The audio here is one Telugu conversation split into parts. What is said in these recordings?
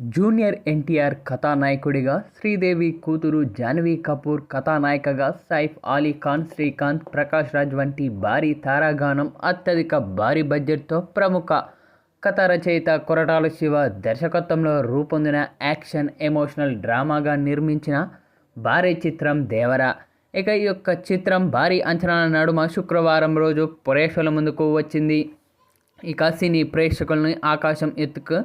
జూనియర్ ఎన్టీఆర్ కథానాయకుడిగా శ్రీదేవి కూతురు జాన్వీ కపూర్ కథానాయికగా సైఫ్ అలీ ఖాన్ శ్రీకాంత్ ప్రకాష్ రాజ్ వంటి భారీ తారాగానం అత్యధిక భారీ బడ్జెట్తో ప్రముఖ కథ రచయిత కొరటాల శివ దర్శకత్వంలో రూపొందిన యాక్షన్ ఎమోషనల్ డ్రామాగా నిర్మించిన భారీ చిత్రం దేవర. ఇక ఈ యొక్క చిత్రం భారీ అంచనాల నడుమ శుక్రవారం రోజు ప్రేక్షకుల ముందుకు వచ్చింది. ఇక సినీ ప్రేక్షకుల్ని ఆకాశం ఎత్తుకు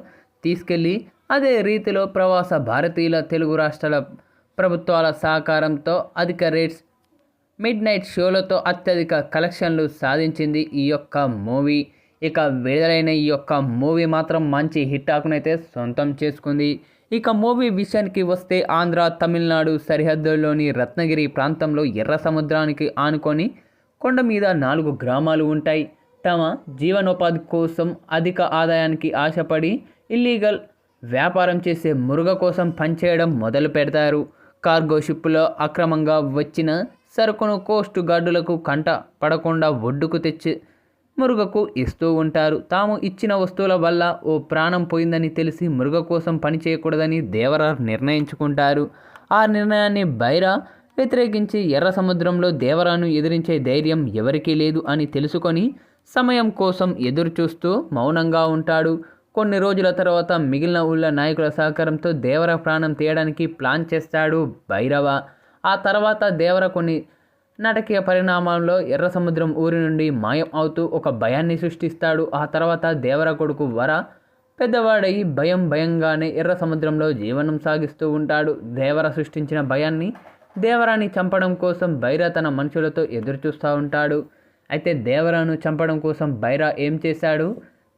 తీసుకెళ్ళి అదే రీతిలో ప్రవాస భారతీయుల తెలుగు రాష్ట్రాల ప్రభుత్వాల సహకారంతో అధిక రేట్స్ మిడ్ నైట్ షోలతో అత్యధిక కలెక్షన్లు సాధించింది ఈ యొక్క మూవీ. ఇక విడుదలైన ఈ యొక్క మూవీ మాత్రం మంచి హిట్ ఆకునైతే సొంతం చేసుకుంది. ఇక మూవీ విషయానికి వస్తే ఆంధ్ర తమిళనాడు సరిహద్దుల్లోని రత్నగిరి ప్రాంతంలో ఎర్ర సముద్రానికి ఆనుకొని కొండ మీద నాలుగు గ్రామాలు ఉంటాయి. తమ జీవనోపాధి కోసం అధిక ఆదాయానికి ఆశపడి ఇల్లీగల్ వ్యాపారం చేసే మురుగ కోసం పనిచేయడం మొదలు పెడతారు. కార్గో షిప్లో అక్రమంగా వచ్చిన సరుకును కోస్ట్ గార్డులకు కంట పడకుండా ఒడ్డుకు తెచ్చి మురుగకు ఇస్తూ ఉంటారు. తాము ఇచ్చిన వస్తువుల వల్ల ఓ ప్రాణం పోయిందని తెలిసి మురుగ కోసం పని చేయకూడదని దేవర నిర్ణయించుకుంటారు. ఆ నిర్ణయాన్ని బైరా వ్యతిరేకించి ఎర్ర సముద్రంలో దేవరాను ఎదిరించే ధైర్యం ఎవరికీ లేదు అని తెలుసుకొని సమయం కోసం ఎదురు చూస్తూ మౌనంగా ఉంటాడు. కొన్ని రోజుల తర్వాత మిగిలిన ఊళ్ళ నాయకుల సహకారంతో దేవర ప్రాణం తీయడానికి ప్లాన్ చేస్తాడు భైరవ. ఆ తర్వాత దేవర కొన్ని నాటకీయ పరిణామాల్లో ఎర్ర సముద్రం ఊరి నుండి మాయం అవుతూ ఒక భయాన్ని సృష్టిస్తాడు. ఆ తర్వాత దేవర కొడుకు వర పెద్దవాడయి భయం భయంగానే ఎర్ర సముద్రంలో జీవనం సాగిస్తూ ఉంటాడు. దేవర సృష్టించిన భయాన్ని దేవరాన్ని చంపడం కోసం బైరా తన మనుషులతో ఎదురు చూస్తూ ఉంటాడు. అయితే దేవరాను చంపడం కోసం బైరా ఏం చేశాడు?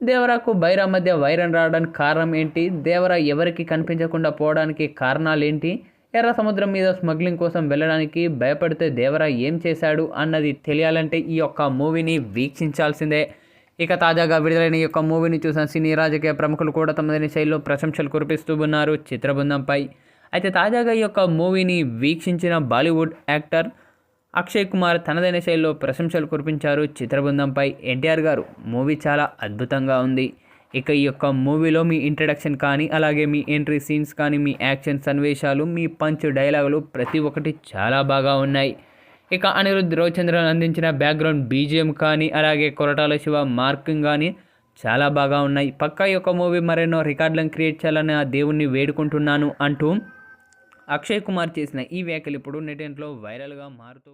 దేవరాకు బైరా మధ్య వైరం రావడానికి కారణం ఏంటి? దేవరా ఎవరికి కనిపించకుండా పోవడానికి కారణాలు ఏంటి ఎర్ర సముద్రం మీద స్మగ్లింగ్ కోసం వెళ్ళడానికి భయపడితే దేవరా ఏం చేశాడు అన్నది తెలియాలంటే ఈ యొక్క మూవీని వీక్షించాల్సిందే. ఇక తాజాగా విడుదలైన ఈ యొక్క మూవీని చూసిన సినీ రాజకీయ ప్రముఖులు కూడా తమదైన శైలిలో ప్రశంసలు కురిపిస్తూ ఉన్నారు. చిత్రబృందంపై. అయితే తాజాగా ఈ యొక్క మూవీని వీక్షించిన బాలీవుడ్ యాక్టర్ అక్షయ్ కుమార్ తనదైన శైలిలో ప్రశంసలు కురిపించారు చిత్రబృందంపై ఎన్టీఆర్ గారు. మూవీ చాలా అద్భుతంగా ఉంది. ఇక ఈ యొక్క మూవీలో మీ ఇంట్రడక్షన్ కానీ అలాగే మీ ఎంట్రీ సీన్స్ కానీ మీ యాక్షన్ సన్నివేశాలు మీ పంచ్ డైలాగులు ప్రతి ఒక్కటి చాలా బాగా ఉన్నాయి. ఇక అనిరుద్ధ్ రవిచంద్రన్ అందించిన బ్యాక్గ్రౌండ్ బీజిఎం కానీ అలాగే కొరటాల శివ మార్కింగ్ కానీ చాలా బాగా ఉన్నాయి. పక్కా ఈ యొక్క మూవీ మరెన్నో రికార్డులను క్రియేట్ చేయాలని ఆ దేవుణ్ణి వేడుకుంటున్నాను అంటూ అక్షయ్ కుమార్ చేసిన ఈ వ్యాఖ్యలు ఇప్పుడు నెటెంట్లో వైరల్గా మారుతూ